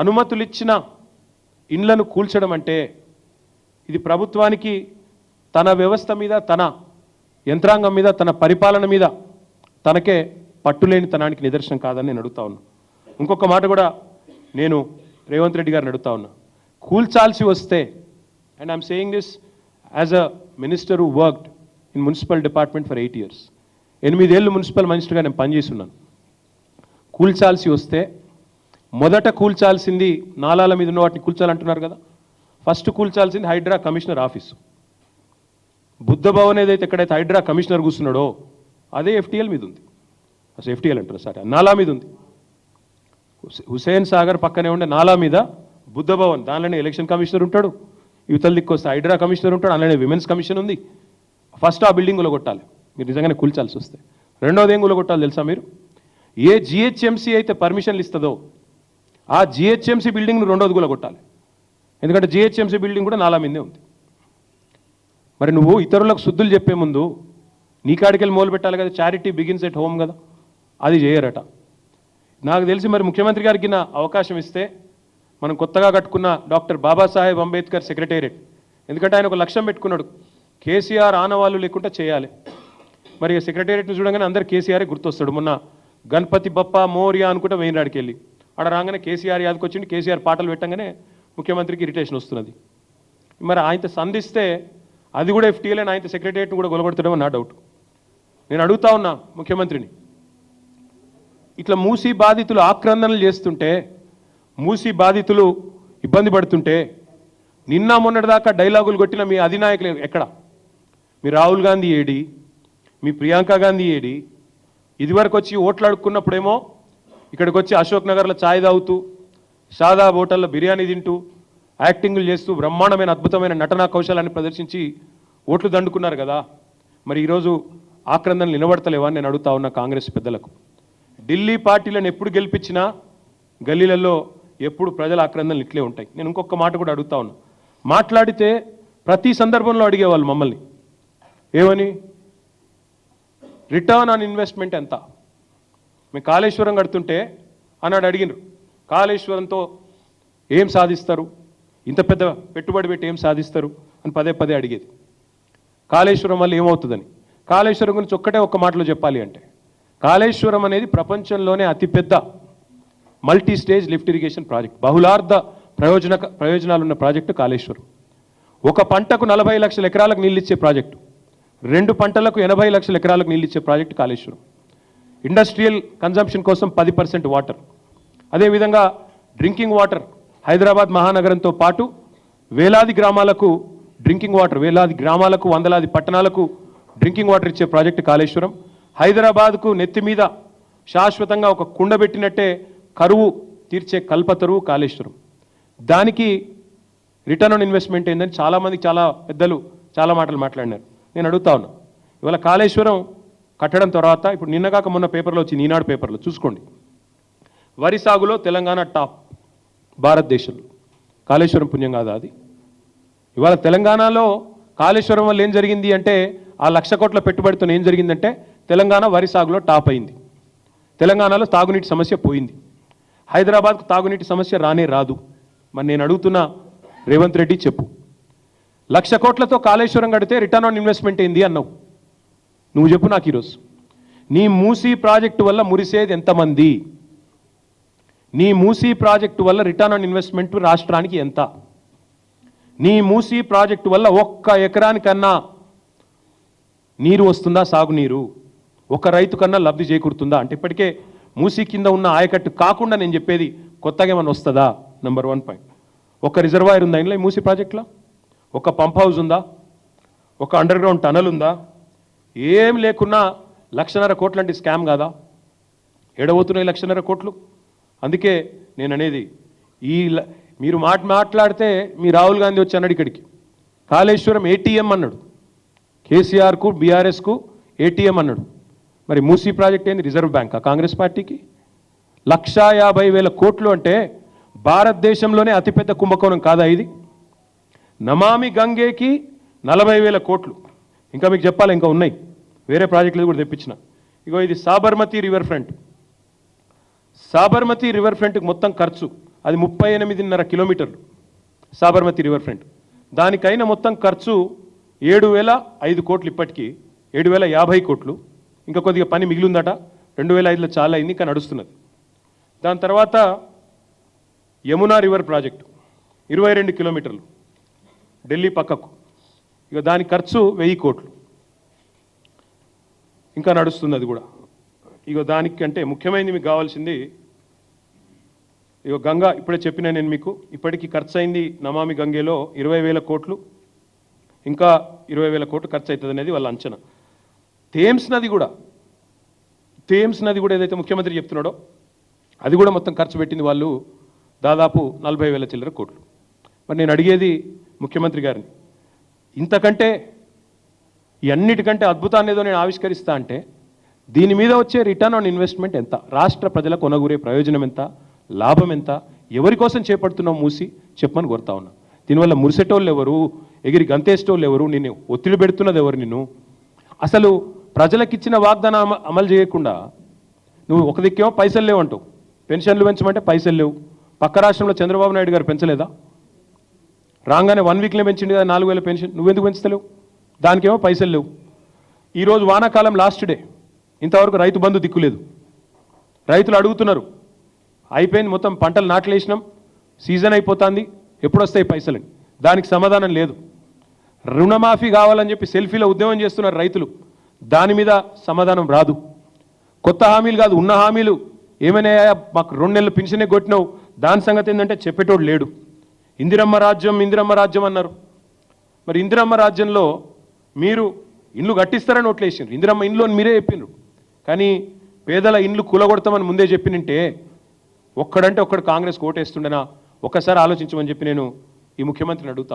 అనుమతులు ఇచ్చిన ఇండ్లను కూల్చడం అంటే ఇది ప్రభుత్వానికి తన వ్యవస్థ మీద తన యంత్రాంగం మీద తన పరిపాలన మీద తనకే పట్టులేని తనానికి నిదర్శనం కాదని నేను అడుగుతా ఉన్నా. ఇంకొక మాట కూడా నేను రేవంత్ రెడ్డి గారిని అడుగుతా ఉన్నా. కూల్చాల్సి వస్తే and I'm saying this as a minister who worked in municipal department for eight years ఎనిమిదేళ్ళు మున్సిపల్ మినిస్టర్గా నేను పనిచేస్తున్నాను కూల్చాల్సి వస్తే మొదట కూల్చాల్సింది నాలాల మీద ఉన్న వాటిని కూల్చాలంటున్నారు కదా. ఫస్ట్ కూల్చాల్సింది హైడ్రా కమిషనర్ ఆఫీసు. బుద్ధ భవన్ ఏదైతే ఎక్కడైతే హైడ్రా కమిషనర్ కూర్చున్నాడో అదే ఎఫ్టీఎల్ మీద ఉంది. అసలు ఎఫ్టీఎల్ అంటారు? సరే నాలా మీద ఉంది. హుసేన్ సాగర్ పక్కనే ఉండే నాలా మీద బుద్ధ భవన్ దానిలోనే ఎలక్షన్ కమిషనర్ ఉంటాడు. యువతల దిక్కొస్తే హైడ్రా కమిషనర్ ఉంటాడు అందులోనే విమెన్స్ కమిషన్ ఉంది. ఫస్ట్ ఆ బిల్డింగ్ కొట్టాలి మీరు నిజంగానే కూల్చాల్సి వస్తే. రెండోది ఏం కొట్టాలి తెలుసా మీరు? ఏ జిహెచ్ఎంసీ అయితే పర్మిషన్లు ఇస్తుందో ఆ జిహెచ్ఎంసీ బిల్డింగ్ను రెండోది కొట్టాలి. ఎందుకంటే జిహెచ్ఎంసీ బిల్డింగ్ కూడా నాలా మీదే ఉంది. మరి నువ్వు ఇతరులకు శుద్ధులు చెప్పే ముందు నీ కాడికెళ్ళి మొదలు పెట్టాలి కదా చారిటీ బిగిన్స్ ఎట్ హోమ్ కదా అది చేయరట. నాకు తెలిసి మరి ముఖ్యమంత్రి గారికి నా అవకాశం ఇస్తే మనం కొత్తగా కట్టుకున్న డాక్టర్ బాబాసాహెబ్ అంబేద్కర్ సెక్రటేరియట్. ఎందుకంటే ఆయన ఒక లక్ష్యం పెట్టుకున్నాడు. కేసీఆర్ ఆనవాళ్ళు లేకుండా చేయాలి. మరి సెక్రటేరియట్ని చూడగానే అందరు కేసీఆరే గుర్తొస్తాడు. మొన్న గణపతి బప్ప మోరియా అనుకుంటే వేయినాడికి వెళ్ళి ఆడ రాగానే కేసీఆర్ యాదకి వచ్చింది కేసీఆర్ పాటలు పెట్టగానే ముఖ్యమంత్రికి ఇరిటేషన్ వస్తున్నది. మరి ఆయనతో సంధిస్తే అది కూడా ఎఫ్టీఎల్ అని ఆయన సెక్రటరియట్ కూడా గొలగొడతాడేమో నా డౌట్. నేను అడుగుతా ఉన్నా ముఖ్యమంత్రిని. ఇట్లా మూసీ బాధితులు ఆక్రందనలు చేస్తుంటే మూసీ బాధితులు ఇబ్బంది పడుతుంటే నిన్న మొన్నటిదాకా డైలాగులు కొట్టిన మీ అధినాయకులు ఎక్కడ? మీ రాహుల్ గాంధీ ఏడి మీ ప్రియాంక గాంధీ ఏడి ఇదివరకు వచ్చి ఓట్లాడుకున్నప్పుడేమో ఇక్కడికి వచ్చి అశోక్ నగర్లో ఛాయ్ తాగుతూ షాదా హోటల్లో బిర్యానీ తింటూ యాక్టింగ్లు చేస్తూ బ్రహ్మాండమైన అద్భుతమైన నటనా కౌశలాన్ని ప్రదర్శించి ఓట్లు దండుకున్నారు కదా. మరి ఈరోజు ఆక్రందనలు నిలబడతలేవా నేను అడుగుతా ఉన్న కాంగ్రెస్ పెద్దలకు. ఢిల్లీ పార్టీలను ఎప్పుడు గెలిపించినా గల్లీలలో ఎప్పుడు ప్రజల ఆక్రందనలు ఇట్లే ఉంటాయి. నేను ఇంకొక మాట కూడా అడుగుతా ఉన్నా. మాట్లాడితే ప్రతి సందర్భంలో అడిగేవాళ్ళు మమ్మల్ని. ఏమని? రిటర్న్ ఆన్ ఇన్వెస్ట్మెంట్ ఎంత? మేము కాళేశ్వరం కడుతుంటే అన్నాడు అడిగినారు కాళేశ్వరంతో ఏం సాధిస్తారు? ఇంత పెద్ద పెట్టుబడి పెట్టి ఏం సాధిస్తారు? అని పదే పదే అడిగేది. కాళేశ్వరం వల్ల ఏమవుతుందని? కాళేశ్వరం గురించి ఒక్కటే ఒక్క మాటలో చెప్పాలి అంటే కాళేశ్వరం అనేది ప్రపంచంలోనే అతిపెద్ద multi stage lift irrigation project. బహుళార్థ ప్రయోజన ప్రయోజనాలున్న ప్రాజెక్టు కాళేశ్వరం. ఒక పంటకు నలభై లక్షల ఎకరాలకు నీళ్ళు ఇచ్చే ప్రాజెక్టు. రెండు పంటలకు ఎనభై లక్షల ఎకరాలకు నీళ్ళిచ్చే ప్రాజెక్టు కాళేశ్వరం. ఇండస్ట్రియల్ కన్జంప్షన్ కోసం పది పర్సెంట్ వాటర్. అదేవిధంగా డ్రింకింగ్ వాటర్ హైదరాబాద్ మహానగరంతో పాటు వేలాది గ్రామాలకు డ్రింకింగ్ వాటర్ వేలాది గ్రామాలకు వందలాది పట్టణాలకు డ్రింకింగ్ వాటర్ ఇచ్చే ప్రాజెక్టు కాళేశ్వరం. హైదరాబాద్కు నెత్తి మీద శాశ్వతంగా ఒక కుండ పెట్టినట్టే కరువు తీర్చే కల్పతరువు కాళేశ్వరం. దానికి రిటర్న్ ఆన్ ఇన్వెస్ట్మెంట్ ఏందని చాలామంది చాలా పెద్దలు చాలా మాటలు మాట్లాడినారు. నేను అడుగుతా ఉన్నా. ఇవాళ కాళేశ్వరం కట్టడం తర్వాత ఇప్పుడు నిన్నగాక మొన్న పేపర్లో వచ్చింది ఈనాడు పేపర్లో చూసుకోండి. వరి సాగులో తెలంగాణ టాప్ భారతదేశంలో. కాళేశ్వరం పుణ్యం కాదా అది? ఇవాళ తెలంగాణలో కాళేశ్వరం వల్ల ఏం జరిగింది అంటే ఆ లక్ష కోట్ల పెట్టుబడితో ఏం జరిగిందంటే తెలంగాణ వరి సాగులో టాప్ అయింది. తెలంగాణలో తాగునీటి సమస్య పోయింది. హైదరాబాద్కు తాగునీటి సమస్య రానే రాదు. మరి నేను అడుగుతున్న రేవంత్ రెడ్డి చెప్పు. లక్ష కోట్లతో కాళేశ్వరం కడితే రిటర్న్ ఆన్ ఇన్వెస్ట్మెంట్ ఏంది అన్నావు? నువ్వు చెప్పు నాకు ఈరోజు. నీ మూసీ ప్రాజెక్టు వల్ల మురిసేది ఎంతమంది? నీ మూసీ ప్రాజెక్టు వల్ల రిటర్న్ ఆన్ ఇన్వెస్ట్మెంట్ రాష్ట్రానికి ఎంత? నీ మూసీ ప్రాజెక్టు వల్ల ఒక్క ఎకరానికన్నా నీరు వస్తుందా సాగునీరు? ఒక రైతు కన్నా లబ్ధి చేకూరుతుందా? అంటే ఇప్పటికే మూసీ కింద ఉన్న ఆయకట్టు కాకుండా నేను చెప్పేది కొత్తగా ఏమైనా వస్తుందా? నెంబర్ వన్ పాయింట్ ఒక రిజర్వాయర్ ఉందా ఇంట్లో మూసీ ప్రాజెక్టులో? ఒక పంప్ హౌస్ ఉందా? ఒక అండర్ గ్రౌండ్ టనల్ ఉందా? ఏం లేకున్నా లక్షన్నర కోట్లు అంటే స్కామ్ కాదా? ఎడబోతున్నాయి లక్షన్నర కోట్లు. అందుకే నేను అనేది ఈ ల- మీరు మాట మాట్లాడితే మీ రాహుల్ గాంధీ వచ్చి అన్నాడు ఇక్కడికి. కాళేశ్వరం ఏటీఎం అన్నాడు. కేసీఆర్కు బీఆర్ఎస్కు ఏటీఎం అన్నాడు. మరి మూసీ ప్రాజెక్ట్ ఏంది? రిజర్వ్ బ్యాంకా? కాంగ్రెస్ పార్టీకి? లక్షా యాభై వేల కోట్లు అంటే భారతదేశంలోనే అతిపెద్ద కుంభకోణం కాదా ఇది? నమామి గంగేకి నలభై వేల కోట్లు. ఇంకా మీకు చెప్పాలి ఇంకా ఉన్నాయి. వేరే ప్రాజెక్టులు కూడా తెప్పించిన. ఇగో ఇది Sabarmati river front Sabarmati river ఫ్రంట్కి మొత్తం ఖర్చు అది ముప్పై ఎనిమిదిన్నర కిలోమీటర్లు సాబర్మతి రివర్ ఫ్రంట్ దానికైన మొత్తం ఖర్చు ఏడు వేల ఐదు కోట్లు ఇప్పటికీ ఏడు వేల యాభై కోట్లు. ఇంకా కొద్దిగా పని మిగిలిందట రెండు వేల ఐదులో చాలా అయింది ఇంకా నడుస్తున్నది. దాని తర్వాత యమునా రివర్ ప్రాజెక్టు ఇరవై రెండు కిలోమీటర్లు. ఢిల్లీ పక్కకు. ఇక దాని ఖర్చు వెయ్యి కోట్లు. ఇంకా నడుస్తుంది అది కూడా. ఇక దానికంటే ముఖ్యమైనది మీకు కావాల్సింది ఇక గంగా ఇప్పుడే చెప్పిన నేను మీకు ఇప్పటికి ఖర్చు అయింది నమామి గంగేలో ఇరవై వేల కోట్లు ఇంకా ఇరవై వేల కోట్లు ఖర్చు అవుతుంది అనేది వాళ్ళ అంచనా. థేమ్స్ నది కూడా థేమ్స్ నది కూడా ఏదైతే ముఖ్యమంత్రి చెప్తున్నాడో అది కూడా మొత్తం ఖర్చు పెట్టింది వాళ్ళు దాదాపు నలభై వేల చిల్లర కోట్లు. మరి నేను అడిగేది ముఖ్యమంత్రి గారిని ఇంతకంటే ఈ అన్నిటికంటే అద్భుతాన్ని ఏదో నేను ఆవిష్కరిస్తా అంటే దీని మీద వచ్చే రిటర్న్ ఆన్ ఇన్వెస్ట్మెంట్ ఎంత? రాష్ట్ర ప్రజలకు కొనగూరే ప్రయోజనం ఎంత? లాభం ఎంత? ఎవరి కోసం చేపడుతున్నావు మూసి? చెప్పమని కోరుతా ఉన్నా. దీనివల్ల మురిసెటోళ్ళు ఎవరు? ఎగిరి గంతేసేటోళ్ళు ఎవరు? నిన్ను ఒత్తిడి పెడుతున్నది ఎవరు నిన్ను? అసలు ప్రజలకిచ్చిన వాగ్దానం అమ- అమలు చేయకుండా నువ్వు ఒక దిక్కేమో పైసలు లేవంటావు. పెన్షన్లు పెంచమంటే పైసలు లేవు. పక్క రాష్ట్రంలో చంద్రబాబు నాయుడు గారు పెంచలేదా? రాగానే వన్ వీక్లో పెంచింది కదా నాలుగు వేల పెన్షన్. నువ్వెందుకు పెంచుతలేవు? దానికేమో పైసలు లేవు. ఈరోజు వానాకాలం లాస్ట్ డే ఇంతవరకు రైతు బంధు దిక్కులేదు రైతులు అడుగుతున్నారు అయిపోయింది మొత్తం పంటలు నాట్లేసినాం సీజన్ అయిపోతుంది ఎప్పుడొస్తాయి పైసలని దానికి సమాధానం లేదు. రుణమాఫీ కావాలని చెప్పి సెల్ఫీలో ఉద్యమం చేస్తున్నారు రైతులు. దాని మీద సమాధానం రాదు. కొత్త హామీలు కాదు ఉన్న హామీలు. ఏమైనా మాకు రెండు నెలలు పెన్షనే కొట్టినావు. దాని సంగతి ఏంటంటే చెప్పేటోడు లేడు. ఇందిరమ్మ రాజ్యం ఇందిరమ్మ రాజ్యం అన్నారు. మరి ఇందిరమ్మ రాజ్యంలో మీరు ఇండ్లు కట్టిస్తారని ఓట్లేసిండ్రు ఇందిరమ్మ ఇండ్లు అని మీరే చెప్పిండ్రు కానీ పేదల ఇండ్లు కూలగొడతామని ముందే చెప్పినంటే ఒక్కడంటే ఒక్కడు కాంగ్రెస్ ఓటేస్తుండేనా ఒక్కసారి ఆలోచించమని చెప్పి నేను ఈ ముఖ్యమంత్రిని అడుగుతా